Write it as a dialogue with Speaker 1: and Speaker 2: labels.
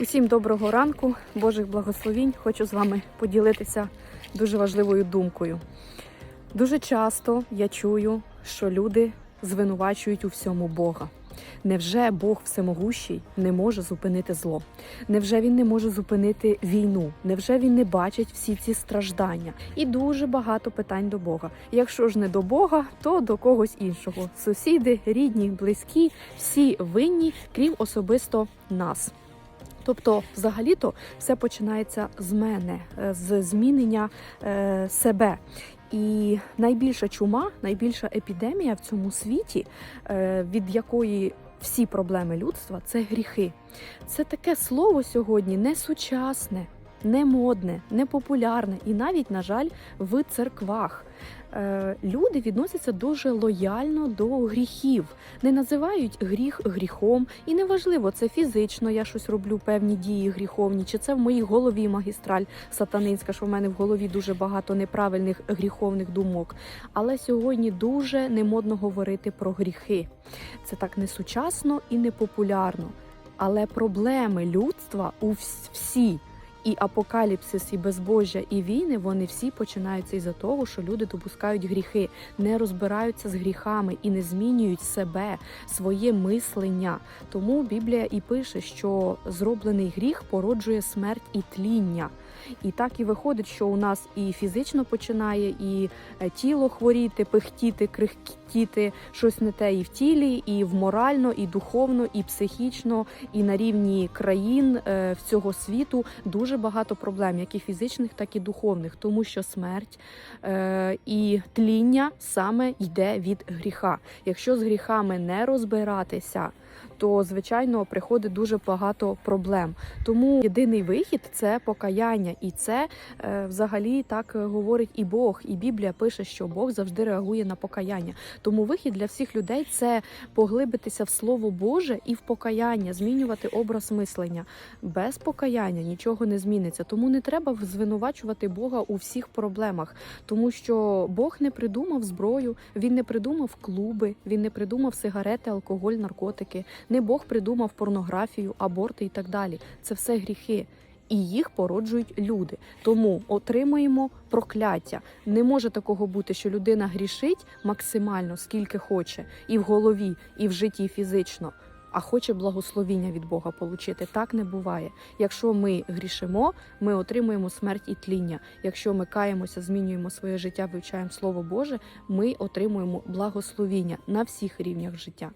Speaker 1: Усім доброго ранку, Божих благословінь. Хочу з вами поділитися дуже важливою думкою. Дуже часто я чую, що люди звинувачують у всьому Бога. Невже Бог всемогущий не може зупинити зло? Невже він не може зупинити війну? Невже він не бачить всі ці страждання? І дуже багато питань до Бога. Якщо ж не до Бога, то до когось іншого. Сусіди, рідні, близькі, всі винні, крім особисто нас. Тобто, взагалі-то все починається з мене, е, з змінення е, себе. І найбільша чума, найбільша епідемія в цьому світі, е, від якої всі проблеми людства це гріхи. Це таке слово сьогодні не сучасне, не модне, не популярне і навіть, на жаль, в церквах. Е, Люди відносяться дуже лояльно до гріхів, не називають гріх гріхом, і неважливо, це фізично, я щось роблю певні дії гріховні, чи це в моїй голові магістраль сатанинська, що в мене в голові дуже багато неправильних гріховних думок. Але сьогодні дуже немодно говорити про гріхи. Це так не сучасно і не популярно. Але проблеми людства у всі. І апокаліпсис, і безбожжя, і війни вони всі починаються із-за того, що люди допускають гріхи, не розбираються з гріхами і не змінюють себе, своє мислення. Тому Біблія і пише, що зроблений гріх породжує смерть і тління. І так і виходить, що у нас і фізично починає, і е, тіло хворіти, пихтіти, крихтіти, щось не те і в тілі, і в морально, і духовно, і психічно, і на рівні країн е, всього світу дуже багато проблем, як і фізичних, так і духовних, тому що смерть е, і тління саме йде від гріха. Якщо з гріхами не розбиратися, то звичайно приходить дуже багато проблем. Тому єдиний вихід це покаяння, і це е, взагалі так говорить і Бог, і Біблія пише, що Бог завжди реагує на покаяння. Тому вихід для всіх людей це поглибитися в Слово Боже і в покаяння, змінювати образ мислення. Без покаяння нічого не зміниться. Тому не треба звинувачувати Бога у всіх проблемах, тому що Бог не придумав зброю, він не придумав клуби, він не придумав сигарети, алкоголь, наркотики. Не Бог придумав порнографію, аборти і так далі. Це все гріхи. І їх породжують люди. Тому отримуємо прокляття. Не може такого бути, що людина грішить максимально скільки хоче, і в голові, і в житті фізично, а хоче благословіння від Бога получити. Так не буває. Якщо ми грішимо, ми отримуємо смерть і тління. Якщо ми каємося, змінюємо своє життя, вивчаємо Слово Боже, ми отримуємо благословіння на всіх рівнях життя.